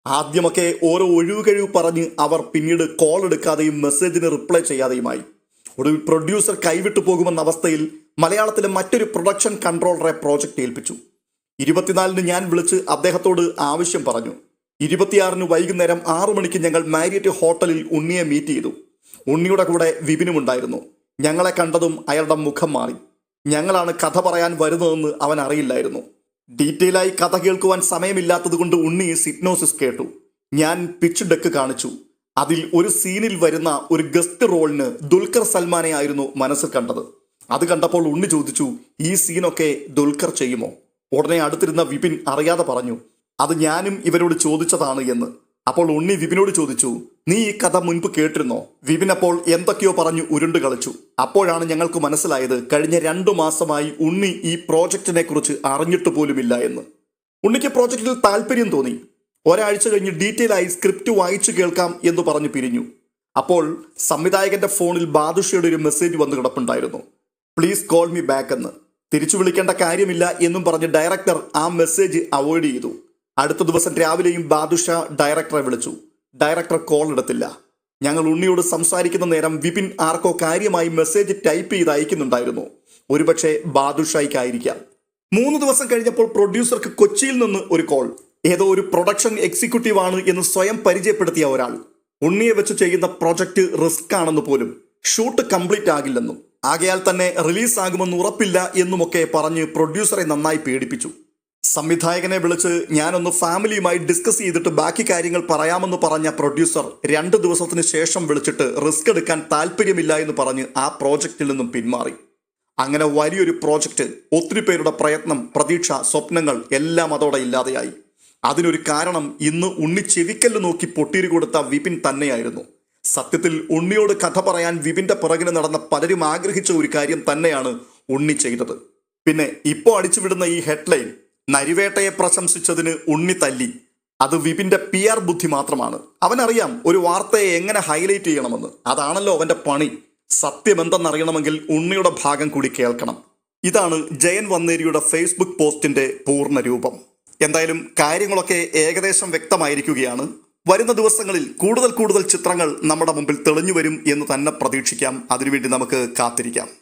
ആദ്യമൊക്കെ ഓരോ ഒഴിവുകഴിവ് പറഞ്ഞ് അവർ പിന്നീട് കോൾ എടുക്കാതെയും മെസ്സേജിന് റിപ്ലൈ ചെയ്യാതെയുമായി. ഒടുവിൽ പ്രൊഡ്യൂസർ കൈവിട്ടു പോകുമെന്ന അവസ്ഥയിൽ മലയാളത്തിലെ മറ്റൊരു പ്രൊഡക്ഷൻ കൺട്രോളറെ പ്രോജക്റ്റ് ഏൽപ്പിച്ചു. ഇരുപത്തിനാലിന് ഞാൻ വിളിച്ച് അദ്ദേഹത്തോട് ആവശ്യം പറഞ്ഞു. ഇരുപത്തിയാറിന് വൈകുന്നേരം ആറു മണിക്ക് ഞങ്ങൾ മാരിയറ്റ് ഹോട്ടലിൽ ഉണ്ണിയെ മീറ്റ് ചെയ്തു. ഉണ്ണിയുടെ കൂടെ വിപിനും ഉണ്ടായിരുന്നു. ഞങ്ങളെ കണ്ടതും അയാളുടെ മുഖം മാറി. ഞങ്ങളാണ് കഥ പറയാൻ വരുന്നതെന്ന് അവൻ അറിയില്ലായിരുന്നു. ഡീറ്റെയിലായി കഥ കേൾക്കുവാൻ സമയമില്ലാത്തതുകൊണ്ട് ഉണ്ണി സിപ്നോസിസ് കേട്ടു. ഞാൻ പിച്ച് ഡെക്ക് കാണിച്ചു. അതിൽ ഒരു സീനിൽ വരുന്ന ഒരു ഗസ്റ്റ് റോളിന് ദുൽഖർ സൽമാനെ ആയിരുന്നു മനസ്സിൽ കണ്ടത്. അത് കണ്ടപ്പോൾ ഉണ്ണി ചോദിച്ചു ഈ സീനൊക്കെ ദുൽഖർ ചെയ്യുമോ? ഉടനെ അടുത്തിരുന്ന വിപിൻ അറിയാതെ പറഞ്ഞു അത് ഞാനും ഇവരോട് ചോദിച്ചതാണ് എന്ന്. അപ്പോൾ ഉണ്ണി വിപിനോട് ചോദിച്ചു നീ ഈ കഥ മുൻപ് കേട്ടിരുന്നോ? വിപിൻ അപ്പോൾ എന്തൊക്കെയോ പറഞ്ഞു ഉരുണ്ട് കളിച്ചു. അപ്പോഴാണ് ഞങ്ങൾക്ക് മനസ്സിലായത് കഴിഞ്ഞ രണ്ടു മാസമായി ഉണ്ണി ഈ പ്രോജക്റ്റിനെ കുറിച്ച് അറിഞ്ഞിട്ട് പോലുമില്ല എന്ന്. ഉണ്ണിക്ക് പ്രോജക്റ്റിൽ താല്പര്യം തോന്നി. ഒരാഴ്ച കഴിഞ്ഞ് ഡീറ്റെയിൽ ആയി സ്ക്രിപ്റ്റ് വായിച്ചു കേൾക്കാം എന്ന് പറഞ്ഞു പിരിഞ്ഞു. അപ്പോൾ സംവിധായകന്റെ ഫോണിൽ ബാദുഷയുടെ ഒരു മെസ്സേജ് വന്ന് കിടപ്പുണ്ടായിരുന്നു. പ്ലീസ് കോൾ മീ ബാക്ക് എന്ന്. തിരിച്ചു വിളിക്കേണ്ട കാര്യമില്ല എന്നും പറഞ്ഞ് ഡയറക്ടർ ആ മെസ്സേജ് അവോയ്ഡ് ചെയ്തു. അടുത്ത ദിവസം രാവിലെയും ബാദുഷ ഡയറക്ടറെ വിളിച്ചു. ഡയറക്ടർ കോൾ എടുത്തില്ല. ഞങ്ങൾ ഉണ്ണിയോട് സംസാരിക്കുന്ന നേരം വിപിൻ ആർക്കോ കാര്യമായി മെസ്സേജ് ടൈപ്പ് ചെയ്ത് അയക്കുന്നുണ്ടായിരുന്നു. ഒരുപക്ഷെ ബാദുഷായിക്കായിരിക്കാം മൂന്ന് ദിവസം കഴിഞ്ഞപ്പോൾ പ്രൊഡ്യൂസർക്ക് കൊച്ചിയിൽ നിന്ന് ഒരു കോൾ ഏതോ ഒരു പ്രൊഡക്ഷൻ എക്സിക്യൂട്ടീവ് ആണ് എന്ന് സ്വയം പരിചയപ്പെടുത്തിയ ഒരാൾ. ഉണ്ണിയെ വെച്ച് ചെയ്യുന്ന പ്രൊജക്ട് റിസ്ക് ആണെന്ന് പോലും. ഷൂട്ട് കംപ്ലീറ്റ് ആകില്ലെന്നും. ആകയാൽ തന്നെ റിലീസ് ആകുമെന്ന് ഉറപ്പില്ല എന്നുമൊക്കെ പറഞ്ഞ് പ്രൊഡ്യൂസറെ നന്നായി പേടിപ്പിച്ചു. സംവിധായകനെ വിളിച്ച് ഞാനൊന്ന് ഫാമിലിയുമായി ഡിസ്കസ് ചെയ്തിട്ട് ബാക്കി കാര്യങ്ങൾ പറയാമെന്ന് പറഞ്ഞ പ്രൊഡ്യൂസർ രണ്ട് ദിവസത്തിന് ശേഷം വിളിച്ചിട്ട് റിസ്ക് എടുക്കാൻ താല്പര്യമില്ല എന്ന് പറഞ്ഞ് ആ പ്രോജക്റ്റിൽ നിന്നും പിന്മാറി. അങ്ങനെ വലിയൊരു പ്രോജക്റ്റ് ഒത്തിരി പേരുടെ പ്രയത്നം പ്രതീക്ഷ സ്വപ്നങ്ങൾ എല്ലാം അതോടെ ഇല്ലാതെയായി. അതിനൊരു കാരണം ഇന്ന് ഉണ്ണി ചെവിക്കല്ല് നോക്കി പൊട്ടീരി കൊടുത്ത വിപിൻ തന്നെയായിരുന്നു. സത്യത്തിൽ ഉണ്ണിയോട് കഥ പറയാൻ വിപിന്റെ പിറകിന് നടന്ന പലരും ആഗ്രഹിച്ച ഒരു കാര്യം തന്നെയാണ് ഉണ്ണി ചെയ്തത്. പിന്നെ ഇപ്പോൾ അടിച്ചുവിടുന്ന ഈ ഹെഡ്ലൈൻ നരിവേട്ടയെ പ്രശംസിച്ചതിന് ഉണ്ണി തല്ലി അത് വിപിന്റെ പി ആർ ബുദ്ധി മാത്രമാണ്. അവനറിയാം ഒരു വാർത്തയെ എങ്ങനെ ഹൈലൈറ്റ് ചെയ്യണമെന്ന്. അതാണല്ലോ അവന്റെ പണി. സത്യം എന്തെന്നറിയണമെങ്കിൽ ഉണ്ണിയുടെ ഭാഗം കൂടി കേൾക്കണം. ഇതാണ് ജയൻ വന്നേരിയുടെ ഫേസ്ബുക്ക് പോസ്റ്റിന്റെ പൂർണ രൂപം. എന്തായാലും കാര്യങ്ങളൊക്കെ ഏകദേശം വ്യക്തമായിരിക്കുകയാണ്. വരുന്ന ദിവസങ്ങളിൽ കൂടുതൽ കൂടുതൽ ചിത്രങ്ങൾ നമ്മുടെ മുമ്പിൽ തെളിഞ്ഞു വരും എന്ന് തന്നെ പ്രതീക്ഷിക്കാം. അതിനുവേണ്ടി നമുക്ക് കാത്തിരിക്കാം.